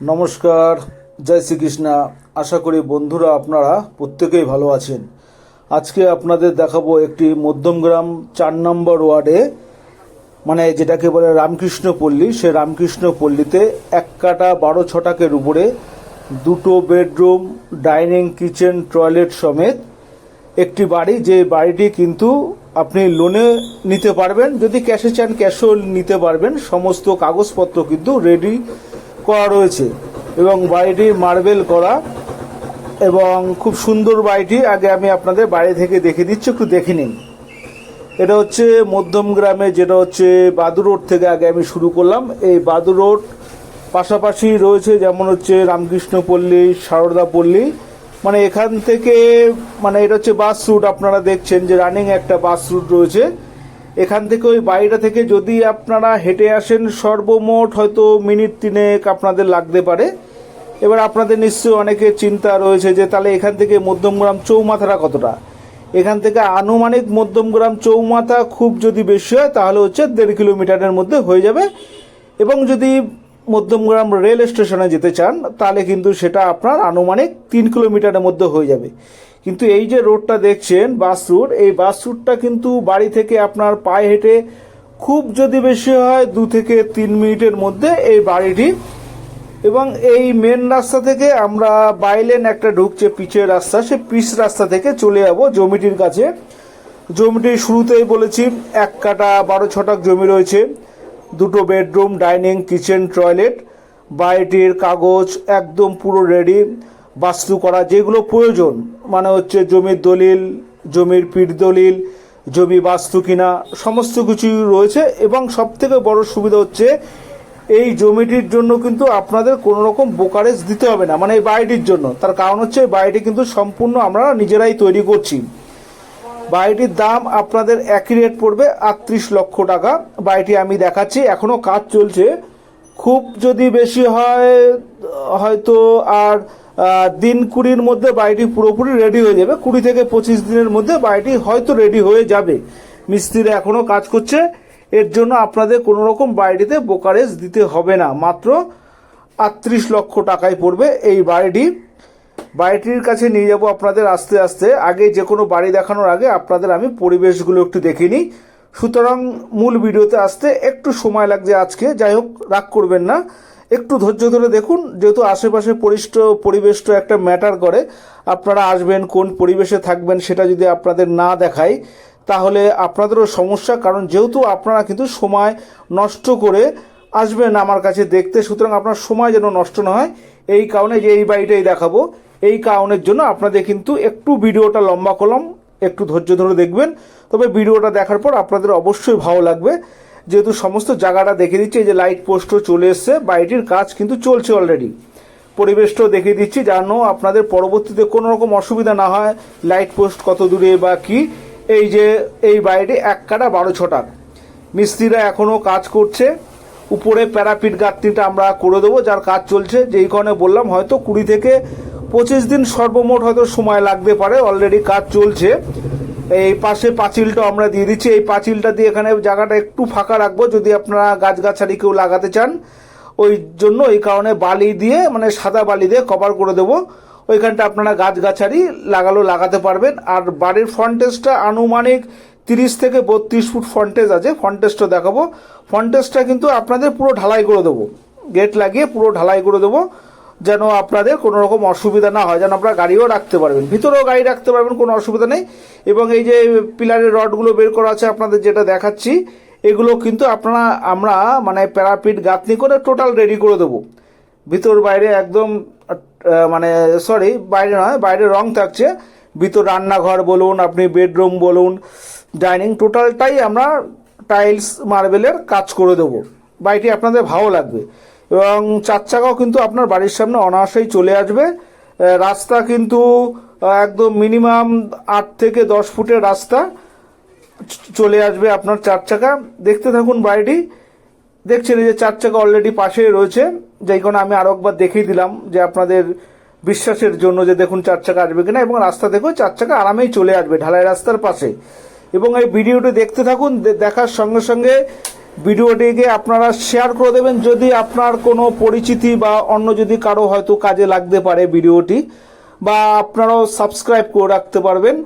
নমস্কার, জয় শ্রীকৃষ্ণা। আশা করি বন্ধুরা আপনারা প্রত্যেকেই ভালো আছেন। আজকে আপনাদের দেখাবো একটি মধ্যমগ্রাম চার নম্বর ওয়ার্ডে মানে যেটাকে বলে রামকৃষ্ণ পল্লী। সে রামকৃষ্ণ পল্লীতে এক কাটা বারো ছটাকের উপরে দুটো বেডরুম, ডাইনিং, কিচেন, টয়লেট সমেত একটি বাড়ি। যে বাড়িটি কিন্তু আপনি লোনে নিতে পারবেন। যদি ক্যাশে চান, ক্যাশও নিতে পারবেন। সমস্ত কাগজপত্র কিন্তু রেডি করা রয়েছে এবং বাড়িটি মার্বেল করা এবং খুব সুন্দর বাড়িটি। আগে আমি আপনাদের বাইরে থেকে দেখে দিচ্ছি, একটু দেখে নিন। এটা হচ্ছে মধ্যম গ্রামে, যেটা হচ্ছে বাদু রোড থেকে আগে আমি শুরু করলাম। এই বাদু রোড পাশাপাশি রয়েছে যেমন হচ্ছে রামকৃষ্ণ পল্লী, সারদা পল্লী। মানে এখান থেকে মানে এটা হচ্ছে বাস রুট, আপনারা দেখছেন যে রানিং একটা বাস রুট রয়েছে। এখান থেকে ওই বাড়িটা থেকে যদি আপনারা হেঁটে আসেন সর্বমোট হয়তো মিনিট তিনেক আপনাদের লাগতে পারে। এবার আপনাদের নিশ্চয়ই অনেকে চিন্তা রয়েছে যে তাহলে এখান থেকে মধ্যমগ্রাম চৌমাথাটা কতটা? এখান থেকে আনুমানিক মধ্যমগ্রাম চৌমাথা খুব যদি বেশি হয় তাহলে হচ্ছে দেড় কিলোমিটারের মধ্যে হয়ে যাবে। এবং যদি মধ্যমগ্রাম রেল স্টেশনে যেতে চান তাহলে কিন্তু সেটা আপনার আনুমানিক তিন কিলোমিটারের মধ্যে হয়ে যাবে। কিন্তু এই যে রোডটা দেখছেন বাস রুট এই বাস রুটটা কিন্তু বাড়ি থেকে আপনার পায়ে হেঁটে খুব যদি বেশি হয় দু থেকে তিন মিনিটের মধ্যে এই বাড়িটি। এবং এই মেন রাস্তা থেকে আমরা বাইলেন একটা ঢুকছে, পিচের রাস্তা, সে পিচ রাস্তা থেকে চলে যাব জমিটির কাছে। জমিটি শুরুতেই বলেছি, এক কাটা বারো ছটাক জমি রয়েছে, দুটো বেডরুম ডাইনিং কিচেন টয়লেট বাড়িটির কাগজ একদম পুরো রেডি বাস্তু করা, যেগুলো প্রয়োজন। মানে হচ্ছে জমির দলিল, জমির পিঠ দলিল, জমি বাস্তু কিনা, সমস্ত কিছুই রয়েছে। এবং সব থেকে বড় সুবিধা হচ্ছে, এই জমিটির জন্য কিন্তু আপনাদের কোনো রকম বোকারেজ দিতে হবে না মানে এই বাড়িটির জন্য। তার কারণ হচ্ছে, এই বাড়িটি কিন্তু সম্পূর্ণ আমরা নিজেরাই তৈরি করছি। বাড়িটির দাম আপনাদের একই রেট পড়বে, আটত্রিশ লক্ষ টাকা। বাড়িটি আমি দেখাচ্ছি, এখনও কাজ চলছে। খুব যদি বেশি হয়, হয়তো আর দিন কুড়ির মধ্যে বাড়িটি পুরোপুরি রেডি হয়ে যাবে। কুড়ি থেকে পঁচিশ দিনের মধ্যে বাড়িটি হয়তো রেডি হয়ে যাবে। মিস্ত্রি এখনও কাজ করছে। এর জন্য আপনাদের কোনো রকম বাড়িটিতে বোকারেজ দিতে হবে না। মাত্র আটত্রিশ লক্ষ টাকায় পড়বে এই বাড়িটি। বাড়িটির কাছে নিয়ে যাব আপনাদের আস্তে আস্তে। আগে যে কোনো বাড়ি দেখানোর আগে আপনাদের আমি পরিবেশগুলো একটু দেখে নিই। সুতরাং মূল ভিডিওতে আসতে একটু সময় লাগছে আজকে। যাই হোক, রাগ করবেন না। একটু ধৈর্য ধরে দেখুন, যেহেতু আশেপাশে পরিষ্ট পরিবেশটা একটা ম্যাটার করে, আপনারা আসবেন, কোন পরিবেশে থাকবেন সেটা যদি আপনাদের না দেখায় তাহলে আপনাদেরও সমস্যা, কারণ যেহেতু আপনারা কিন্তু সময় নষ্ট করে আসবেন আমার কাছে দেখতে, সুতরাং আপনার সময় যেন নষ্ট না হয়। এই কারণে যে এই বাড়িটাই দেখাবো। এই কারণের জন্য আপনাদের কিন্তু একটু ভিডিওটা লম্বা করলাম। একটু ধৈর্য ধরে দেখবেন। তবে ভিডিওটা দেখার পর আপনাদের অবশ্যই ভালো লাগবে। যেহেতু সমস্ত জায়গাটা দেখে দিচ্ছি, এই যে লাইট পোস্টও চলে এসছে, বাড়িটির কাজ কিন্তু চলছে অলরেডি পরিবেশটাও দেখিয়ে দিচ্ছি যেন আপনাদের পরবর্তীতে কোনো রকম অসুবিধা না হয় লাইট পোস্ট কত দূরে বা কি। এই যে, এই বাড়িটি এক কাটা বারো ছটা। মিস্ত্রিরা এখনও কাজ করছে। উপরে প্যারাপিট গাঁথনিটা আমরা করে দেবো, যার কাজ চলছে। যেই কারণে বললাম, হয়তো কুড়ি থেকে পঁচিশ দিন সর্বমোট হয়তো সময় লাগতে পারে অলরেডি কাজ চলছে। এই পাশে পাঁচিলটা আমরা দিয়ে দিচ্ছি। এই পাঁচিলটা দিয়ে এখানে জায়গাটা একটু ফাঁকা রাখব, যদি আপনারা গাছগাছালি কেউ লাগাতে চান, ওই জন্য এই কারণে বালি দিয়ে মানে সাদা বালি দিয়ে কভার করে দেবো। ওইখানটা আপনারা গাছগাছালি লাগালো লাগাতে পারবেন। আর বাড়ির ফ্রন্টেজটা আনুমানিক তিরিশ থেকে বত্রিশ ফুট ফ্রন্টেজ আছে। ফ্রন্টেজটা দেখাবো। ফ্রন্টেজটা কিন্তু আপনাদের পুরো ঢালাই করে দেবো। গেট লাগিয়ে পুরো ঢালাই করে দেবো। যেন আপনাদের কোনো রকম অসুবিধা না হয়, যেন আপনারা গাড়িও রাখতে পারবেন। ভিতরেও গাড়ি রাখতে পারবেন, কোনো অসুবিধা নেই। এবং এই যে পিলারের রডগুলো বের করা আছে আপনাদের যেটা দেখাচ্ছি, এগুলো কিন্তু আপনারা, আমরা মানে প্যারাপিট গাঁথনি করে টোটাল রেডি করে দেবো। ভিতর বাইরে একদম মানে সরি বাইরে নয়, বাইরে রং থাকছে। ভিতর রান্নাঘর বলুন, আপনি বেডরুম বলুন ডাইনিং টোটালটাই আমরা টাইলস মার্বেলের কাজ করে দেবো। বাড়িটি আপনাদের ভালো লাগবে। এবং চার চাকাও কিন্তু আপনার বাড়ির সামনে অনায়াসেই চলে আসবে। রাস্তা কিন্তু একদম মিনিমাম আট থেকে দশ ফুটের রাস্তা চলে আসবে আপনার চার চাকা দেখতে থাকুন বাড়িটি। দেখছেন যে চার চাকা অলরেডি পাশেই রয়েছে। যেই কারণে আমি আরও একবার দেখিয়ে দিলাম যে আপনাদের বিশ্বাসের জন্য যে দেখুন চার চাকা আসবে কিনা এবং রাস্তা দেখো চার চাকা আরামেই চলে আসবে ঢালাই রাস্তার পাশে। এবং এই ভিডিওটি দেখতে থাকুন দেখার সঙ্গে সঙ্গে ভিডিওটিকে আপনারা শেয়ার করে দেবেন। যদি আপনার কোনো পরিচিতি বা অন্য যদি কারও হয়তো কাজে লাগতে পারে ভিডিওটি, বা আপনারাও সাবস্ক্রাইব করে রাখতে পারবেন।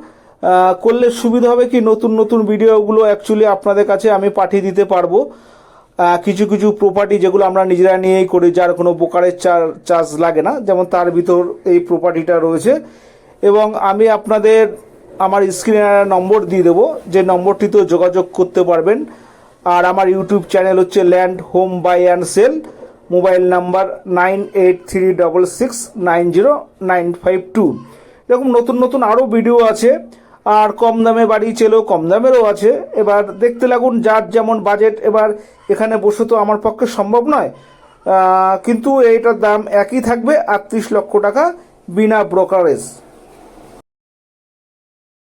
করলে সুবিধা হবে কি, নতুন নতুন ভিডিওগুলো অ্যাকচুয়ালি আপনাদের কাছে আমি পাঠিয়ে দিতে পারব। কিছু কিছু প্রপার্টি যেগুলো আমরা নিজেরা নিয়েই করি, যার কোনো বোকারের চার্জ লাগে না, যেমন তার ভিতর এই প্রপার্টিটা রয়েছে। এবং আমি আপনাদের, আমার স্ক্রিনে নম্বর দিয়ে দেবো। যে নম্বরটিতেও যোগাযোগ করতে পারবেন। আর আমার ইউটিউব চ্যানেল হচ্ছে land home buy and sell. Mobile number nine eight three double six nine zero nine five two. এরকম নতুন নতুন আরও ভিডিও আছে। আর কম দামে বাড়ি চেলেও কম দামেরও আছে। এবার দেখতে লাগুন, যার যেমন বাজেট, এবার এখানে বসে তো আমার পক্ষে সম্ভব নয়। কিন্তু এইটার দাম একই থাকবে, আটত্রিশ লক্ষ টাকা বিনা ব্রোকারেজ